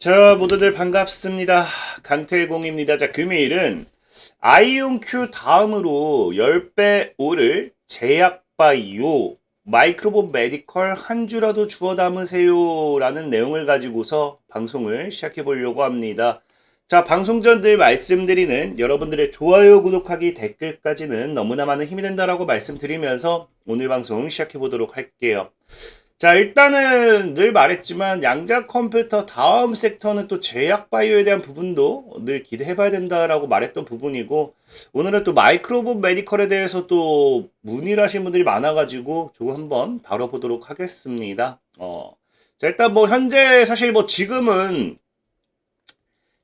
자, 모두들 반갑습니다. 강태공입니다. 자, 금요일은 아이온큐 다음으로 10배 오를 제약바이오 마이크로본 메디컬 한 주라도 주워 담으세요 라는 내용을 가지고서 방송을 시작해 보려고 합니다. 자, 방송 전 늘 말씀드리는 여러분들의 좋아요, 구독하기, 댓글까지는 너무나 많은 힘이 된다라고 말씀드리면서 오늘 방송 시작해 보도록 할게요. 자, 일단은 늘 말했지만 양자 컴퓨터 다음 섹터는 또 제약 바이오에 대한 부분도 늘 기대해 봐야 된다라고 말했던 부분이고 오늘은 또 마이크로본 메디컬에 대해서 또 문의를 하신 분들이 많아가지고 조금 한번 다뤄보도록 하겠습니다. 어. 자, 일단 뭐 현재 사실 뭐 지금은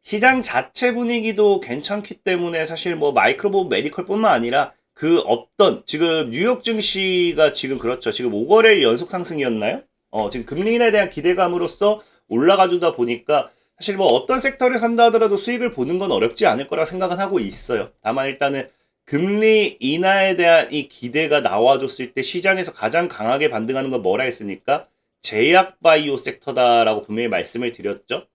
시장 자체 분위기도 괜찮기 때문에 사실 뭐 마이크로본 메디컬뿐만 아니라 그 어떤 지금 뉴욕 증시가 지금 그렇죠. 지금 5거래일 연속 상승이었나요? 어, 지금 금리 인하에 대한 기대감으로써 올라가주다 보니까 사실 뭐 어떤 섹터를 산다 하더라도 수익을 보는 건 어렵지 않을 거라 생각은 하고 있어요. 다만 일단은 금리 인하에 대한 이 기대가 나와줬을 때 시장에서 가장 강하게 반등하는 건 뭐라 했습니까? 제약 바이오 섹터다라고 분명히 말씀을 드렸죠.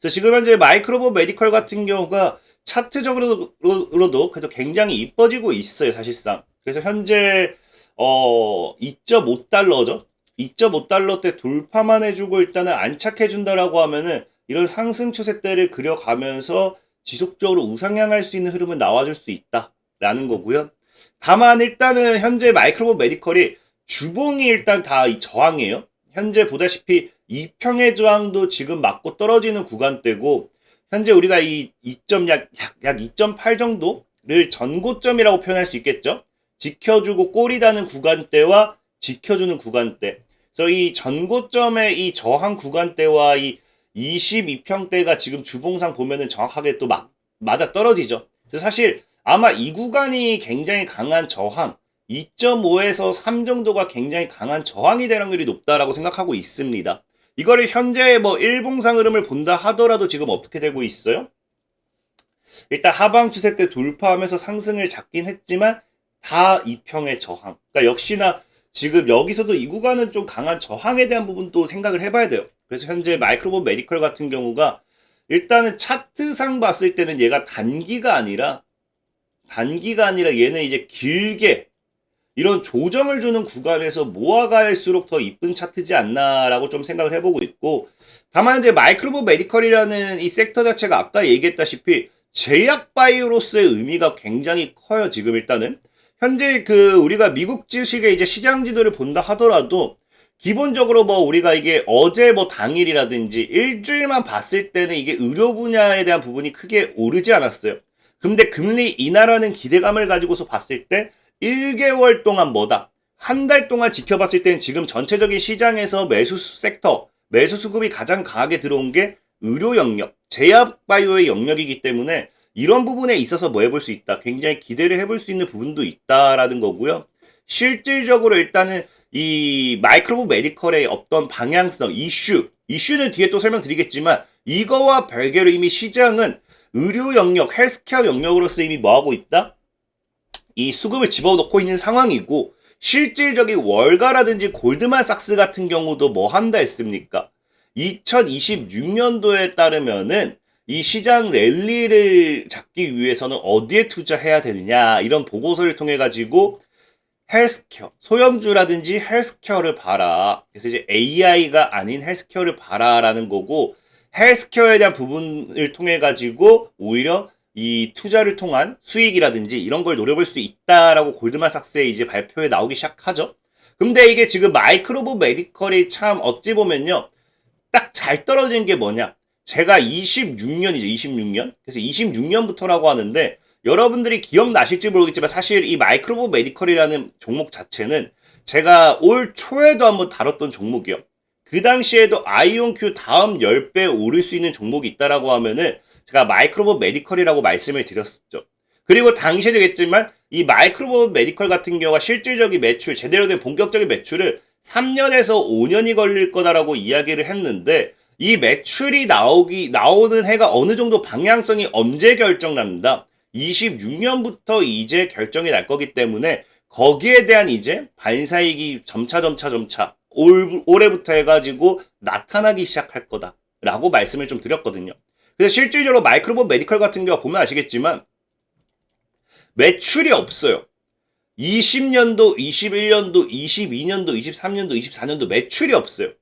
그래서 지금 현재 마이크로본 메디컬 같은 경우가 차트적으로도 그래도 굉장히 이뻐지고 있어요, 사실상. 그래서 현재 어 2.5달러죠. 2.5달러 때 돌파만 해주고 일단은 안착해준다라고 하면은 이런 상승 추세대를 그려가면서 지속적으로 우상향할 수 있는 흐름은 나와줄 수 있다라는 거고요. 다만 일단은 현재 마이크로본 메디컬이 주봉이 일단 다 이 저항이에요. 현재 보다시피 이평의 저항도 지금 맞고 떨어지는 구간대고 현재 우리가 이 2점 약, 약, 약 2.8 정도를 전고점이라고 표현할 수 있겠죠. 지켜주고 꼬리 다는 구간대와 지켜주는 구간대. 그래서 이 전고점의 이 저항 구간대와 이 22평대가 지금 주봉상 보면은 정확하게 또 막, 맞아 떨어지죠. 그래서 사실 아마 이 구간이 굉장히 강한 저항, 2.5에서 3 정도가 굉장히 강한 저항이 될 확률이 높다라고 생각하고 있습니다. 이거를 현재 뭐 일봉상 흐름을 본다 하더라도 지금 어떻게 되고 있어요? 일단 하방 추세 때 돌파하면서 상승을 잡긴 했지만 다 이평의 저항. 그러니까 역시나 지금 여기서도 이 구간은 좀 강한 저항에 대한 부분도 생각을 해봐야 돼요. 그래서 현재 마이크로본 메디컬 같은 경우가 일단은 차트상 봤을 때는 얘가 단기가 아니라 단기가 아니라 얘는 이제 길게 이런 조정을 주는 구간에서 모아갈수록 더 이쁜 차트지 않나라고 좀 생각을 해보고 있고 다만 이제 마이크로보 메디컬이라는 이 섹터 자체가 아까 얘기했다시피 제약 바이오로서의 의미가 굉장히 커요 지금 일단은 현재 그 우리가 미국 주식의 이제 시장 지도를 본다 하더라도 기본적으로 뭐 우리가 이게 어제 뭐 당일이라든지 일주일만 봤을 때는 이게 의료 분야에 대한 부분이 크게 오르지 않았어요. 근데 금리 인하라는 기대감을 가지고서 봤을 때 1개월 동안 뭐다? 한 달 동안 지켜봤을 때는 지금 전체적인 시장에서 매수 섹터, 매수 수급이 가장 강하게 들어온 게 의료 영역, 제약 바이오의 영역이기 때문에 이런 부분에 있어서 뭐 해볼 수 있다. 굉장히 기대를 해볼 수 있는 부분도 있다라는 거고요. 실질적으로 일단은 이 마이크로브 메디컬의 어떤 방향성, 이슈, 이슈는 뒤에 또 설명드리겠지만 이거와 별개로 이미 시장은 의료 영역, 헬스케어 영역으로서 이미 뭐 하고 있다? 이 수급을 집어넣고 있는 상황이고 실질적인 월가라든지 골드만삭스 같은 경우도 뭐 한다 했습니까? 2026년도에 따르면은 이 시장 랠리를 잡기 위해서는 어디에 투자해야 되느냐 이런 보고서를 통해 가지고 헬스케어 소형주라든지 헬스케어를 봐라 그래서 이제 AI가 아닌 헬스케어를 봐라라는 거고 헬스케어에 대한 부분을 통해 가지고 오히려 이 투자를 통한 수익이라든지 이런 걸 노려볼 수 있다라고 골드만삭스의 이제 발표에 나오기 시작하죠. 근데 이게 지금 마이크로브 메디컬이 참 어찌 보면요. 딱 잘 떨어진 게 뭐냐. 제가 26년이죠. 26년. 그래서 26년부터라고 하는데 여러분들이 기억나실지 모르겠지만 사실 이 마이크로브 메디컬이라는 종목 자체는 제가 올 초에도 한번 다뤘던 종목이요. 그 당시에도 아이온큐 다음 10배 오를 수 있는 종목이 있다라고 하면은 제가 마이크로본 메디컬이라고 말씀을 드렸었죠. 그리고 당시에 되겠지만 이 마이크로본 메디컬 같은 경우가 실질적인 매출, 제대로 된 본격적인 매출을 3년에서 5년이 걸릴 거다라고 이야기를 했는데 이 매출이 나오기 나오는 해가 어느 정도 방향성이 언제 결정납니다. 26년부터 이제 결정이 날 거기 때문에 거기에 대한 이제 반사이익이 점차 점차 점차 올, 올해부터 해가지고 나타나기 시작할 거다. 라고 말씀을 좀 드렸거든요. 그래서 실질적으로 마이크로본 메디컬 같은 경우 보면 아시겠지만 매출이 없어요. 20년도, 21년도, 22년도, 23년도, 24년도 매출이 없어요.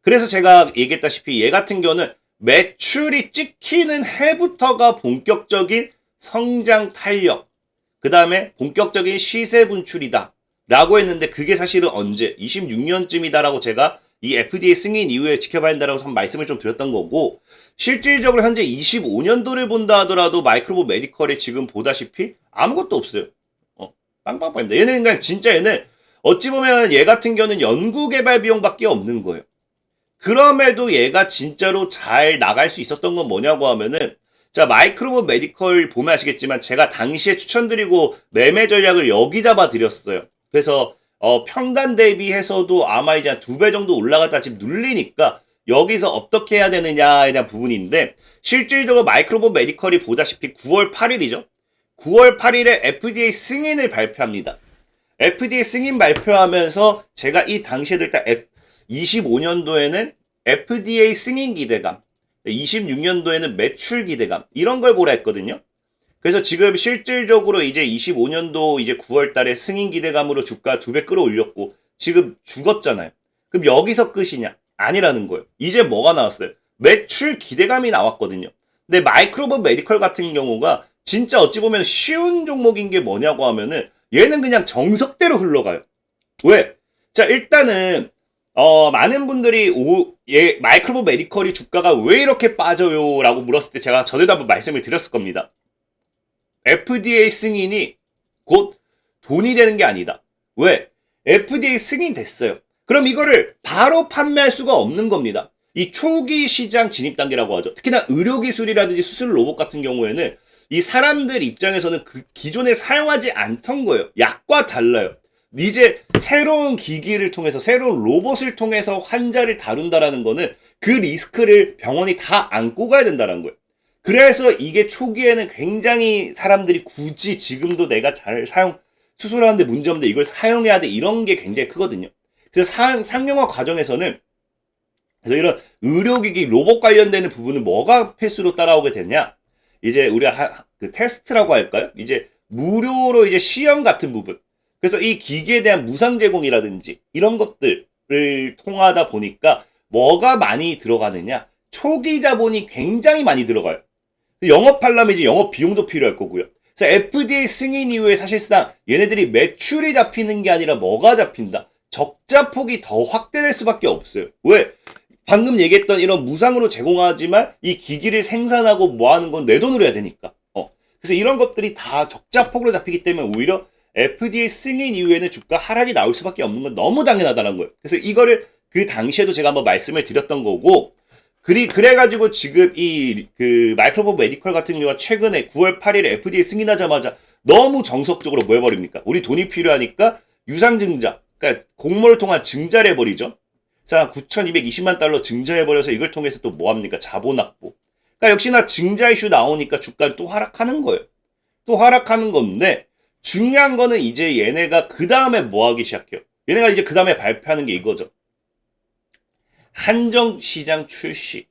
그래서 제가 얘기했다시피 얘 같은 경우는 매출이 찍히는 해부터가 본격적인 성장 탄력, 그 다음에 본격적인 시세 분출이다. 라고 했는데 그게 사실은 언제? 26년쯤이다라고 제가 이 FDA 승인 이후에 지켜봐야 한다라고 한 말씀을 좀 드렸던 거고 실질적으로 현재 25년도를 본다 하더라도 마이크로보 메디컬이 지금 보다시피 아무것도 없어요. 어, 빵빵빵입니다. 얘는 그냥 진짜 얘는 어찌 보면 얘 같은 경우는 연구 개발 비용밖에 없는 거예요. 그럼에도 얘가 진짜로 잘 나갈 수 있었던 건 뭐냐고 하면은 자 마이크로보 메디컬 보면 아시겠지만 제가 당시에 추천드리고 매매 전략을 여기 잡아 드렸어요. 그래서 어, 평단 대비해서도 아마 이제 두 배 정도 올라갔다 지금 눌리니까 여기서 어떻게 해야 되느냐에 대한 부분인데 실질적으로 마이크로본 메디컬이 보다시피 9월 8일이죠. 9월 8일에 FDA 승인을 발표합니다. FDA 승인 발표하면서 제가 이 당시에도 일단 25년도에는 FDA 승인 기대감, 26년도에는 매출 기대감 이런 걸 보라 했거든요. 그래서 지금 실질적으로 이제 25년도 이제 9월 달에 승인 기대감으로 주가 두 배 끌어올렸고 지금 죽었잖아요. 그럼 여기서 끝이냐? 아니라는 거예요. 이제 뭐가 나왔어요? 매출 기대감이 나왔거든요. 근데 마이크로본 메디컬 같은 경우가 진짜 어찌 보면 쉬운 종목인 게 뭐냐고 하면은 얘는 그냥 정석대로 흘러가요. 왜? 자, 일단은 어, 많은 분들이 오, 얘 마이크로본 메디컬이 주가가 왜 이렇게 빠져요? 라고 물었을 때 제가 전에도 한번 말씀을 드렸을 겁니다. FDA 승인이 곧 돈이 되는 게 아니다. 왜? FDA 승인 됐어요. 그럼 이거를 바로 판매할 수가 없는 겁니다. 이 초기 시장 진입 단계라고 하죠. 특히나 의료기술이라든지 수술 로봇 같은 경우에는 이 사람들 입장에서는 그 기존에 사용하지 않던 거예요. 약과 달라요. 이제 새로운 기기를 통해서 새로운 로봇을 통해서 환자를 다룬다라는 거는 그 리스크를 병원이 다 안고 가야 된다는 거예요. 그래서 이게 초기에는 굉장히 사람들이 굳이 지금도 내가 잘 사용 수술하는데 문제 없는데 이걸 사용해야 돼 이런 게 굉장히 크거든요. 그래서 상, 상용화 과정에서는 그래서 이런 의료기기 로봇 관련되는 부분은 뭐가 필수로 따라오게 되냐? 이제 우리가 하, 그 테스트라고 할까요? 이제 무료로 이제 시험 같은 부분. 그래서 이 기기에 대한 무상 제공이라든지 이런 것들을 통하다 보니까 뭐가 많이 들어가느냐? 초기 자본이 굉장히 많이 들어가요. 영업하려면 이제 영업 비용도 필요할 거고요. 그래서 FDA 승인 이후에 사실상 얘네들이 매출이 잡히는 게 아니라 뭐가 잡힌다? 적자 폭이 더 확대될 수밖에 없어요. 왜? 방금 얘기했던 이런 무상으로 제공하지만 이 기기를 생산하고 뭐 하는 건 내 돈으로 해야 되니까. 어. 그래서 이런 것들이 다 적자 폭으로 잡히기 때문에 오히려 FDA 승인 이후에는 주가 하락이 나올 수밖에 없는 건 너무 당연하다는 거예요. 그래서 이거를 그 당시에도 제가 한번 말씀을 드렸던 거고 그리 그래가지고 지금 이 그 마이크로본 메디컬 같은 경우가 최근에 9월 8일에 FDA 승인하자마자 너무 정석적으로 뭐 해버립니까? 우리 돈이 필요하니까 유상증자, 그러니까 공모를 통한 증자를 해버리죠. 자, 9,220만 달러 증자해버려서 이걸 통해서 또 뭐 합니까? 자본 확보. 그러니까 역시나 증자 이슈 나오니까 주가를 또 하락하는 거예요. 또 하락하는 건데 중요한 거는 이제 얘네가 그 다음에 뭐 하기 시작해요. 얘네가 이제 그 다음에 발표하는 게 이거죠. 한정시장 출시.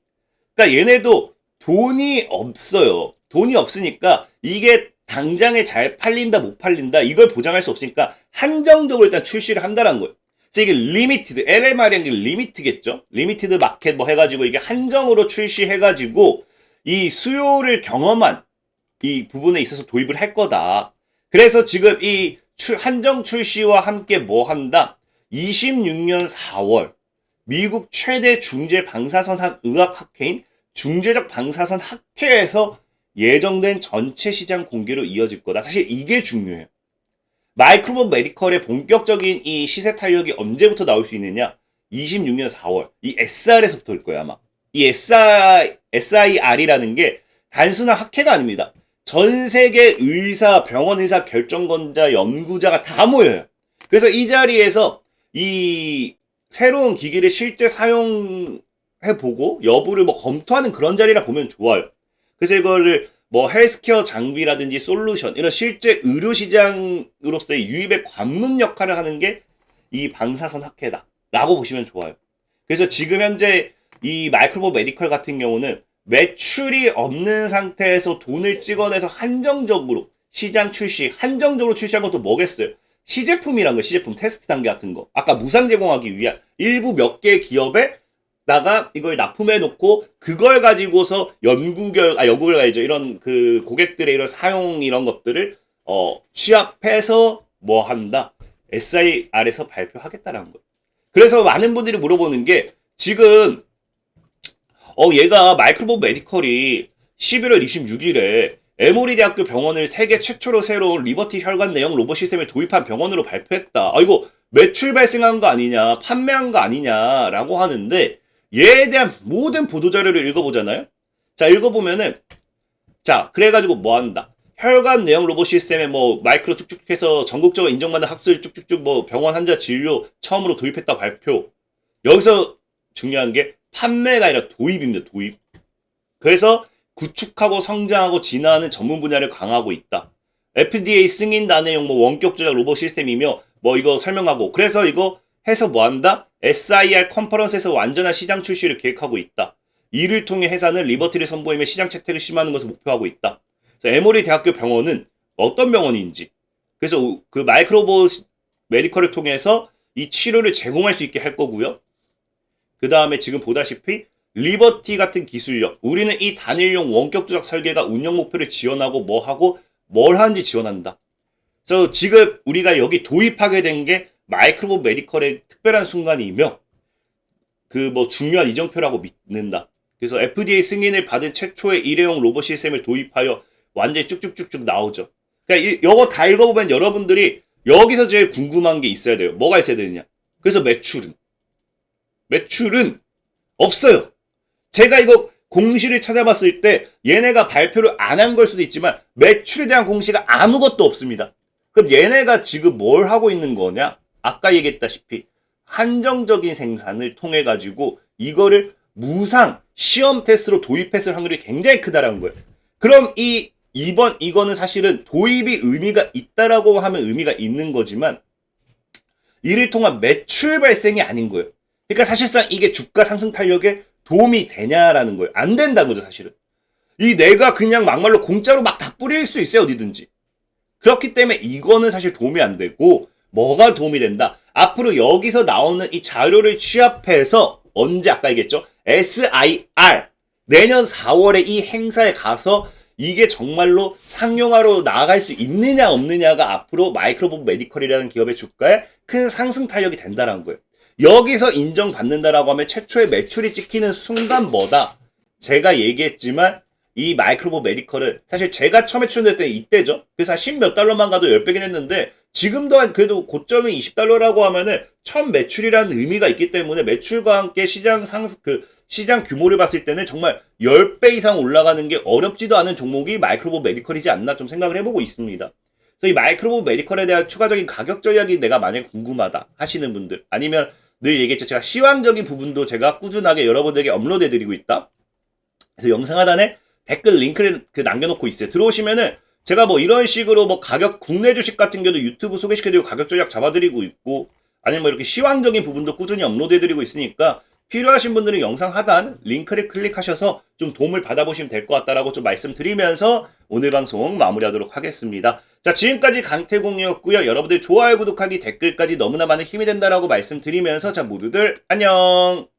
그러니까 얘네도 돈이 없어요. 돈이 없으니까 이게 당장에 잘 팔린다 못 팔린다 이걸 보장할 수 없으니까 한정적으로 일단 출시를 한다는 거예요. 이게 리미티드 LMR이라는 게 리미트겠죠. 리미티드 마켓 뭐 해가지고 이게 한정으로 출시해가지고 이 수요를 경험한 이 부분에 있어서 도입을 할 거다. 그래서 지금 이 한정 출시와 함께 뭐 한다? 26년 4월 미국 최대 중재 방사선 의학 학회인 중재적 방사선 학회에서 예정된 전체 시장 공개로 이어질 거다. 사실 이게 중요해요. 마이크로본 메디컬의 본격적인 이 시세 탄력이 언제부터 나올 수 있느냐? 26년 4월. 이 SR에서부터일 거예요, 아마. 이 SI, SIR이라는 게 단순한 학회가 아닙니다. 전 세계 의사, 병원 의사, 결정권자, 연구자가 다 모여요. 그래서 이 자리에서 이 새로운 기기를 실제 사용해보고 여부를 뭐 검토하는 그런 자리라 보면 좋아요. 그래서 이거를 뭐 헬스케어 장비라든지 솔루션 이런 실제 의료 시장으로서의 유입의 관문 역할을 하는 게 이 방사선 학회다라고 보시면 좋아요. 그래서 지금 현재 이 마이크로보 메디컬 같은 경우는 매출이 없는 상태에서 돈을 찍어내서 한정적으로 시장 출시, 한정적으로 출시한 것도 뭐겠어요? 시제품이란 거, 시제품 테스트 단계 같은 거. 아까 무상 제공하기 위한 일부 몇 개의 기업에 다가 이걸 납품해 놓고 그걸 가지고서 연구 결, 아, 연구 결과이죠. 이런 그 고객들의 이런 사용 이런 것들을 어, 취합해서 뭐 한다. SIR에서 발표하겠다라는 거예요. 그래서 많은 분들이 물어보는 게 지금 어 얘가 마이크로보 메디컬이 11월 26일에 에모리 대학교 병원을 세계 최초로 새로운 리버티 혈관 내용 로봇 시스템을 도입한 병원으로 발표했다. 아 이거 매출 발생한 거 아니냐, 판매한 거 아니냐라고 하는데 얘에 대한 모든 보도 자료를 읽어보잖아요. 자 읽어보면은 자 그래가지고 뭐 한다. 혈관 내용 로봇 시스템에 뭐 마이크로 쭉쭉 해서 전국적으로 인정받는 학술 쭉쭉쭉 뭐 병원 환자 진료 처음으로 도입했다 발표. 여기서 중요한 게 판매가 아니라 도입입니다. 도입. 그래서 구축하고 성장하고 진화하는 전문 분야를 강화하고 있다. FDA 승인 단해용 뭐 원격 조작 로봇 시스템이며 뭐 이거 설명하고 그래서 이거 해서 뭐 한다? SIR 컨퍼런스에서 완전한 시장 출시를 계획하고 있다. 이를 통해 회사는 리버티를 선보이며 시장 채택을 심하는 것을 목표하고 있다. 그래서 에모리 대학교 병원은 어떤 병원인지 그래서 그 마이크로보 메디컬을 통해서 이 치료를 제공할 수 있게 할 거고요. 그 다음에 지금 보다시피 리버티 같은 기술력 우리는 이 단일용 원격 조작 설계가 운영 목표를 지원하고 뭐 하고 뭘 하는지 지원한다. 그래서 지금 우리가 여기 도입하게 된 게 마이크로보 메디컬의 특별한 순간이며 그 뭐 중요한 이정표라고 믿는다. 그래서 FDA 승인을 받은 최초의 일회용 로봇 시스템을 도입하여 완전히 쭉쭉쭉쭉 나오죠. 그러니까 이, 요거 다 읽어보면 여러분들이 여기서 제일 궁금한 게 있어야 돼요. 뭐가 있어야 되느냐. 그래서 매출은 매출은 없어요. 제가 이거 공시를 찾아봤을 때 얘네가 발표를 안 한 걸 수도 있지만 매출에 대한 공시가 아무것도 없습니다. 그럼 얘네가 지금 뭘 하고 있는 거냐? 아까 얘기했다시피 한정적인 생산을 통해 가지고 이거를 무상 시험 테스트로 도입했을 확률이 굉장히 크다라는 거예요. 그럼 이 이번 이거는 사실은 도입이 의미가 있다라고 하면 의미가 있는 거지만 이를 통한 매출 발생이 아닌 거예요. 그러니까 사실상 이게 주가 상승 탄력에 도움이 되냐라는 거예요. 안 된다는 거죠, 사실은. 이 내가 그냥 막말로 공짜로 막 다 뿌릴 수 있어요, 어디든지. 그렇기 때문에 이거는 사실 도움이 안 되고 뭐가 도움이 된다? 앞으로 여기서 나오는 이 자료를 취합해서 언제 아까 얘기했죠? SIR 내년 4월에 이 행사에 가서 이게 정말로 상용화로 나아갈 수 있느냐 없느냐가 앞으로 마이크로본 메디컬이라는 기업의 주가에 큰 상승 탄력이 된다는 거예요. 여기서 인정받는다라고 하면 최초의 매출이 찍히는 순간 뭐다? 제가 얘기했지만 이 마이크로보 메디컬은 사실 제가 처음에 출연할 때 이때죠. 그래서 한 10 몇 달러만 가도 10배긴 했는데 지금도 한 그래도 고점이 20달러라고 하면은 첫 매출이라는 의미가 있기 때문에 매출과 함께 시장 상승 그 시장 규모를 봤을 때는 정말 10배 이상 올라가는 게 어렵지도 않은 종목이 마이크로보 메디컬이지 않나 좀 생각을 해보고 있습니다. 그래서 이 마이크로보 메디컬에 대한 추가적인 가격 전략이 내가 만약 궁금하다 하시는 분들 아니면 늘 얘기했죠. 제가 시황적인 부분도 제가 꾸준하게 여러분들에게 업로드해드리고 있다. 그래서 영상 하단에 댓글 링크를 그 남겨놓고 있어요. 들어오시면은 제가 뭐 이런 식으로 뭐 가격 국내 주식 같은 경우도 유튜브 소개시켜드리고 가격 전략 잡아드리고 있고 아니면 뭐 이렇게 시황적인 부분도 꾸준히 업로드해드리고 있으니까 필요하신 분들은 영상 하단 링크를 클릭하셔서 좀 도움을 받아보시면 될 것 같다라고 좀 말씀드리면서 오늘 방송 마무리하도록 하겠습니다. 자, 지금까지 강태공이었고요. 여러분들 좋아요, 구독하기, 댓글까지 너무나 많은 힘이 된다라고 말씀드리면서 자, 모두들 안녕!